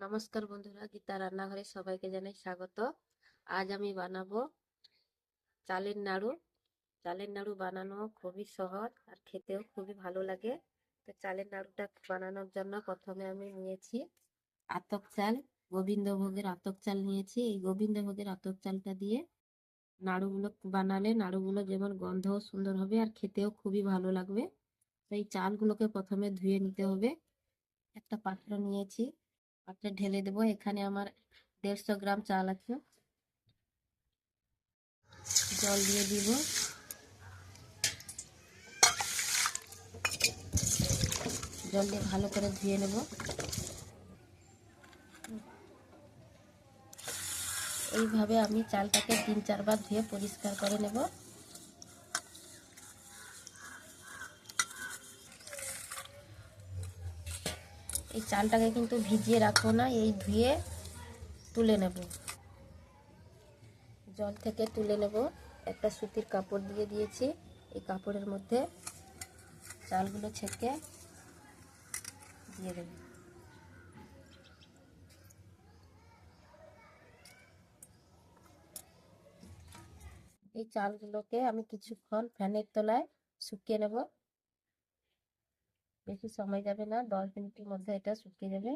নমস্কার বন্ধুরা, গীতা রান্নাঘরে সবাইকে জানাই স্বাগত। আজ আমি বানাবো চালের নাড়ু। চালের নাড়ু বানানো খুবই সহজ আর খেতেও খুবই ভালো লাগে। তো চালের নাড়ুটা বানানোর জন্য প্রথমে আমি নিয়েছি আতক চাল, গোবিন্দভোগের আতক চাল নিয়েছি। এই গোবিন্দভোগের আতক চালটা দিয়ে নাড়ুগুলো বানালে নাড়ুগুলো যেমন গন্ধও সুন্দর হবে আর খেতেও খুবই ভালো লাগবে। তো এই চালগুলোকে প্রথমে ধুয়ে নিতে হবে। একটা পাত্র নিয়েছি। পাত্রে ঢেলে দেবো, এখানে আমার দেড়শো গ্রাম চাল আছে। জল দিয়ে দিব। জল দিয়ে ভালো করে ধুয়ে নেব। এইভাবে আমি চালটাকে তিন চারবার ধুয়ে পরিষ্কার করে নেব। এই চালটাকে কিন্তু ভিজিয়ে রাখব না, এই ধুয়ে তুলে নেব। জল থেকে তুলে নেব। একটা সুতির কাপড় দিয়ে দিয়েছি। এই কাপড়ের মধ্যে চালগুলো ছেঁকে দিয়ে দেব। এই চালগুলোকে আমি কিছুক্ষণ ফ্যানের তলায় শুকিয়ে নেব। বেশি সময় যাবে না, দশ মিনিটের মধ্যে এটা শুকিয়ে যাবে।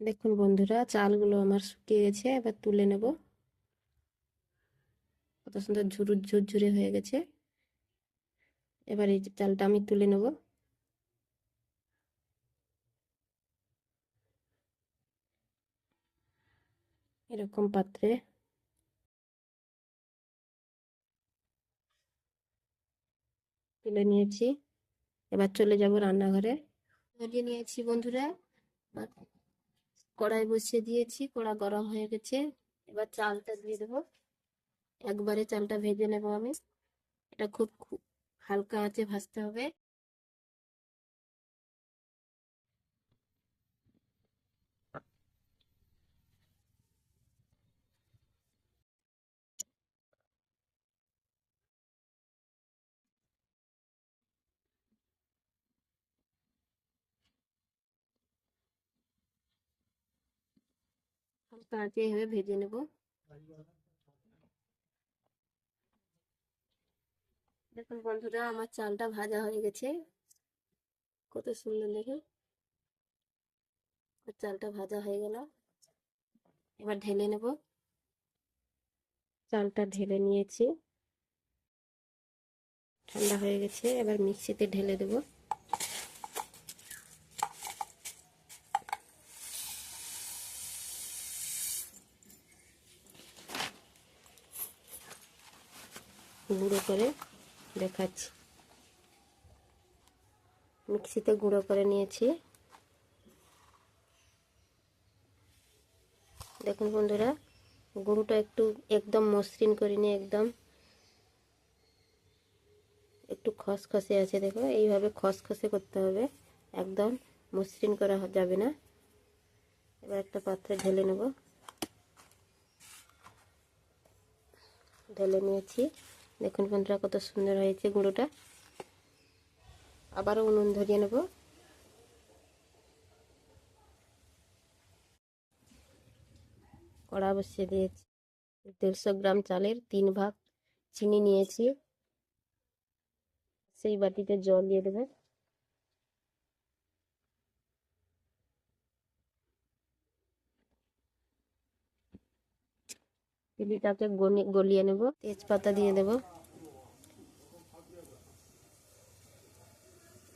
দেখুন বন্ধুরা, চালগুলো আমার শুকিয়ে গেছে, এবার তুলে নেব। কত সুন্দর ঝুরুর ঝুরঝুরে হয়ে গেছে। এবার এই চালটা আমি তুলে নেব। এরকম পাত্রে তুলে নিয়েছি। এবার চলে যাব রান্নাঘরে। ধরিয়ে নিয়েছি বন্ধুরা। কড়াই বসিয়ে দিয়েছি, কড়া গরম হয়ে গেছে। এবার চালটা দিয়ে দেবো। একবারে চালটা ভেজে নেব আমি। এটা খুব হালকা আঁচে ভাজতে হবে। আঁচে এইভাবে ভেজে নেব। দেখুন বন্ধুরা, আমার চালটা ভাজা হয়ে গেছে। কত সুন্দর দেখে চালটা ভাজা হয়ে গেল। এবার ঢেলে নেব। চালটা ঢেলে নিয়েছি। ঠান্ডা হয়ে গেছে। এবার মিক্সিতে ঢেলে দেবো। গুঁড়ো করে দেখাচ্ছি। মিক্সিতে গুঁড়ো করে নিয়েছি। দেখুন বন্ধুরা, গুঁড়োটা একটু একদম মসৃণ করে নিয়ে একদম একটু খসখসে আছে, দেখো। এইভাবে খসখসে করতে হবে, একদম মসৃণ করা যাবে না। এবার একটা পাত্রে ঢেলে নেব। ঢেলে নিয়েছি। দেখুন বন্ধুরা কত সুন্দর হয়েছে গুঁড়োটা। আবারও উনুন ধরিয়ে নেব। কড়া বসিয়ে দিয়েছি। দেড়শো গ্রাম চালের তিন ভাগ চিনি নিয়েছি। সেই বাটিতে জল দিয়ে দেবে চিনিটাকে গলিয়ে নেব, তেজপাতা দিয়ে দেব।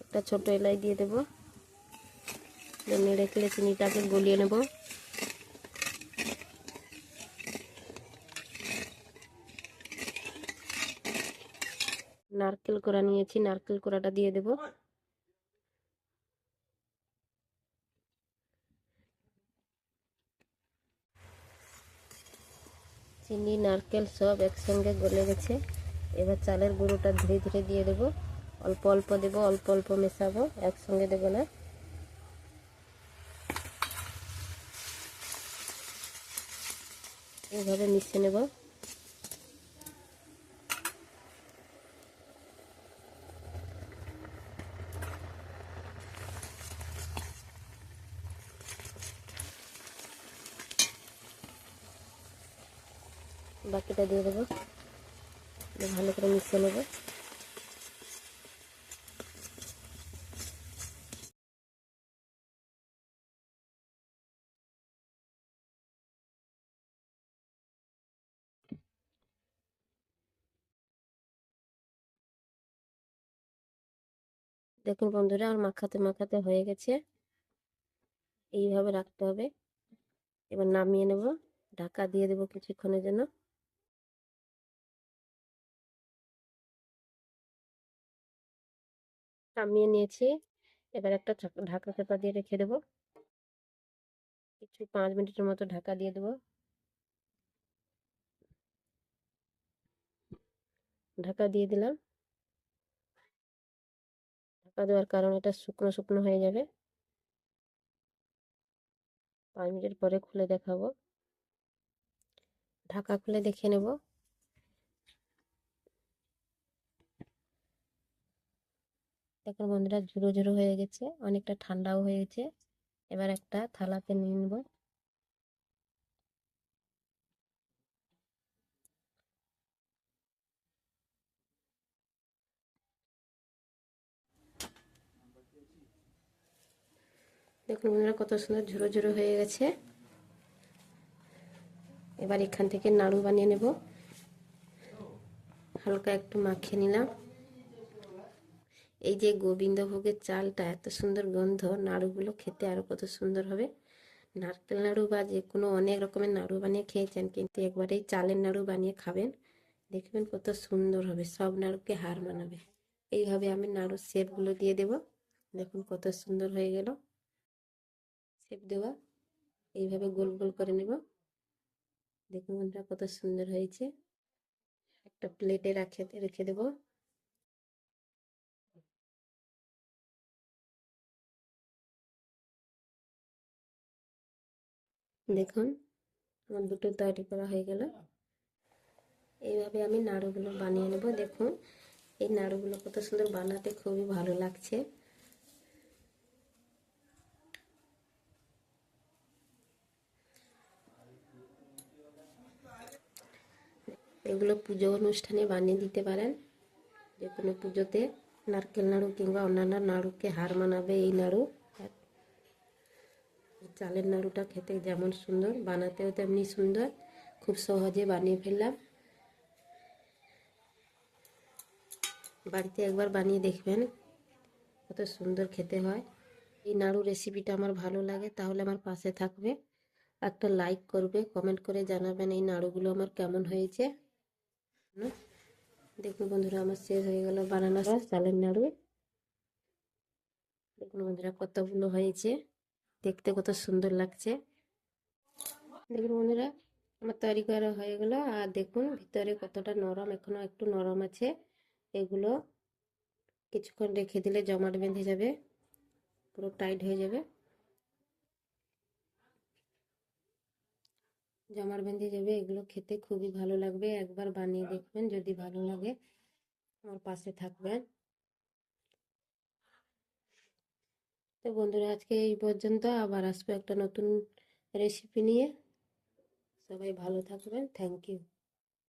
একটা ছোট এলাই দিয়ে দেব। নেড়ে খেলে চিনিটাকে গলিয়ে নেব। নারকেল কোড়া নিয়েছি, নারকেল কোড়াটা দিয়ে দেব। চিনি, নারকেল সব একসঙ্গে গলে গেছে। এবার চালের গুঁড়োটা ধীরে ধীরে দিয়ে দেবো। অল্প অল্প দেব, অল্প অল্প মেশাবো, একসঙ্গে দেবো না। এভাবে মিশে নেব। বাকিটা দিয়ে দেবো। ভালো করে মিশিয়ে নেব। দেখুন বন্ধুরা, আমার মাখাতে মাখাতে হয়ে গেছে। এইভাবে রাখতে হবে। এবার নামিয়ে নেব। ঢাকা দিয়ে দেবো কিছুক্ষণের জন্য। নামিয়ে নিয়েছি। এবার একটা ঢাকা চাপা দিয়ে রেখে দেবো। কিছু পাঁচ মিনিটের মতো ঢাকা দিয়ে দেবো। ঢাকা দিয়ে দিলাম। ঢাকা দেওয়ার কারণ এটা শুকনো শুকনো হয়ে যাবে। পাঁচ মিনিট পরে খুলে দেখাবো। ঢাকা খুলে দেখে নেব। দেখুন বন্ধুরা ঝুরো ঝুরো হয়ে গেছে, অনেকটা ঠান্ডাও হয়ে গেছে এবার একটা থালাতে নিয়ে নেব। দেখুন বন্ধুরা, কত সুন্দর ঝুরো ঝুরো হয়ে গেছে। এবার এখান থেকে নাড়ু বানিয়ে নেব। হালকা একটু মাখিয়ে নিলাম। এই যে গোবিন্দভোগের চালটা এত সুন্দর গন্ধ, নাড়ুগুলো খেতে আরও কত সুন্দর হবে। নারকেল নাড়ু বা যে কোনো অনেক রকমের নাড়ু বানিয়ে খেয়েছেন, কিন্তু একবার এই চালের নাড়ু বানিয়ে খাবেন, দেখবেন কত সুন্দর হবে, সব নাড়ুকে হার মানাবে। এইভাবে আমি নাড়ুর শেপগুলো দিয়ে দেব, দেখুন কত সুন্দর হয়ে গেল। শেপ দেওয়া, এইভাবে গোল গোল করে নেব। দেখুন বন্ধুরা কত সুন্দর হয়েছে। একটা প্লেটে রাখে, রেখে দেবো। দেখুন, আমার দুটো তৈরি করা হয়ে গেল। এইভাবে আমি নাড়ুগুলো বানিয়ে নেব। দেখুন, এই নাড়ুগুলো কত সুন্দর বানাতে খুবই ভালো লাগছে। এগুলো পুজো অনুষ্ঠানে বানিয়ে দিতে পারেন। যে কোনো পুজোতে নারকেল নাড়ু কিংবা অন্যান্য নাড়ুকে হার মানাবে এই নাড়ু। চালের নাড়ুটা খেতে যেমন সুন্দর, বানাতেও তেমনি সুন্দর। খুব সহজে বানিয়ে ফেললাম। বাড়িতে একবার বানিয়ে দেখবেন কত সুন্দর খেতে হয়। এই নাড়ু রেসিপিটা আমার ভালো লাগে, তাহলে আমার পাশে থাকবে। একটা লাইক করবে কমেন্ট করে জানাবেন এই নাড়ুগুলো আমার কেমন হয়েছে। দেখুন বন্ধুরা, আমার শেষ হয়ে গেল বানানো চালের নাড়ু। দেখুন বন্ধুরা, কতগুলো হয়েছে। দেখতে কত সুন্দর লাগছে। দেখুন বন্ধুরা, আমার তৈরি করা হয়ে গেলো। আর দেখুন, ভিতরে কতটা নরম, এখনও একটু নরম আছে। এগুলো কিছুক্ষণ রেখে দিলে জমাট বেঁধে যাবে, পুরো টাইট হয়ে যাবে। জমাট বেঁধে যাবে, এগুলো খেতে খুবই ভালো লাগবে। একবার বানিয়ে দেখবেন, যদি ভালো লাগে, আমার পাশে থাকবেন। তো বন্ধুরা, আজকে এই পর্যন্ত আবার আসব একটা নতুন রেসিপি নিয়ে। সবাই ভালো থাকবেন। Thank you